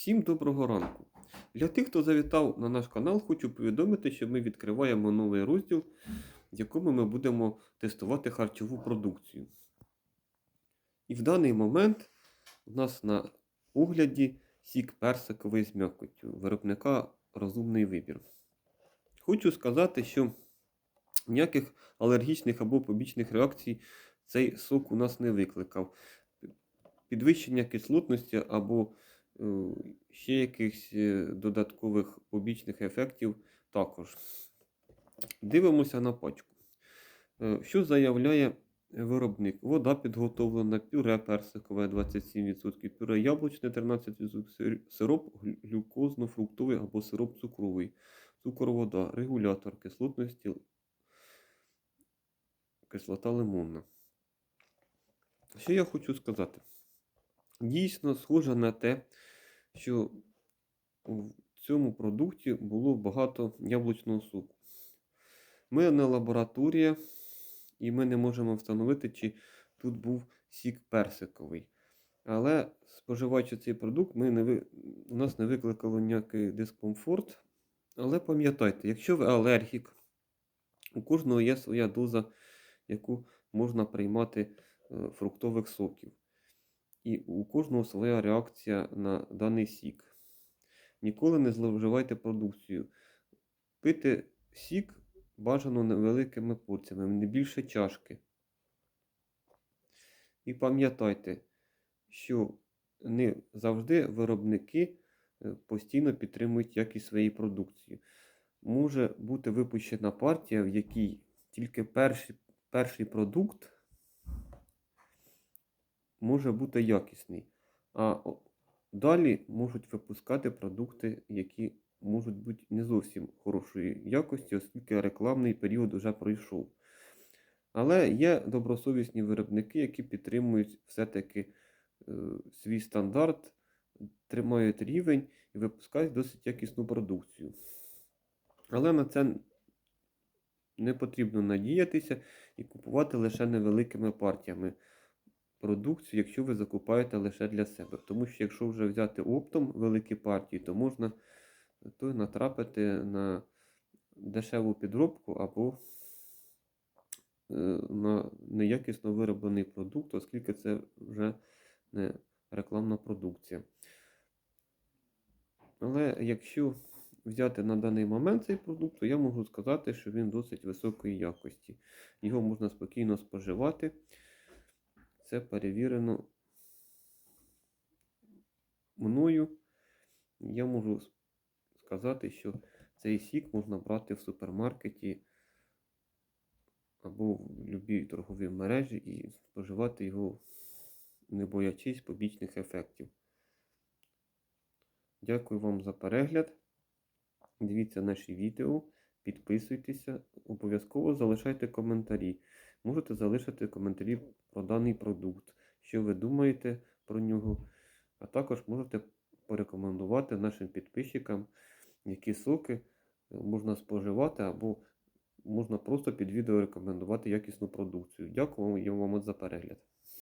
Всім доброго ранку! Для тих, хто завітав на наш канал, хочу повідомити, що ми відкриваємо новий розділ, в якому ми будемо тестувати харчову продукцію. І в даний момент у нас на огляді сік персиковий з м'якоттю виробника Розумний вибір. Хочу сказати, що ніяких алергічних або побічних реакцій цей сок у нас не викликав. Підвищення кислотності або ще якихось е, додаткових побічних ефектів також. Дивимося на пачку. Е, Що заявляє виробник? Вода підготовлена, пюре персикове 27%, пюре яблучне 13%, сироп глюкозно-фруктовий або сироп цукровий, цукор вода, регулятор кислотності, кислота лимонна. Що я хочу сказати? Дійсно схоже на те, що в цьому продукті було багато яблучного соку. Ми не лабораторія, і ми не можемо встановити, чи тут був сік персиковий. Але споживаючи цей продукт, ми не ви... у нас не викликало ніякий дискомфорт. Але пам'ятайте, якщо ви алергік, у кожного є своя доза, яку можна приймати е, фруктових соків. І у кожного своя реакція на даний сік. Ніколи не зловживайте продукцію. Пити сік бажано невеликими порціями, не більше чашки. І пам'ятайте, що не завжди виробники е, постійно підтримують якість своєї продукції. Може бути випущена партія, в якій тільки перший, перший продукт може бути якісний. А далі можуть випускати продукти, які можуть бути не зовсім хорошої якості, оскільки рекламний період вже пройшов. Але є добросовісні виробники, які підтримують все-таки е, свій стандарт, тримають рівень і випускають досить якісну продукцію. Але на це не потрібно надіятися і купувати лише невеликими партіями продукцію, якщо ви закупаєте лише для себе. Тому що якщо вже взяти оптом великі партії, то можна то натрапити на дешеву підробку або е, на неякісно вироблений продукт, оскільки це вже не рекламна продукція. Але якщо взяти на даний момент цей продукт, то я можу сказати, що він досить високої якості. Його можна спокійно споживати. Це перевірено мною. Я можу сказати, що цей сік можна брати в супермаркеті або в будь-якій торговій мережі і споживати його, не боячись побічних ефектів. Дякую вам за перегляд. Дивіться наші відео, підписуйтеся, обов'язково залишайте коментарі. Можете залишити коментарі про даний продукт, що ви думаєте про нього, а також можете порекомендувати нашим підписчикам, які соки е, можна споживати, або можна просто під відео рекомендувати якісну продукцію. Дякую вам за перегляд.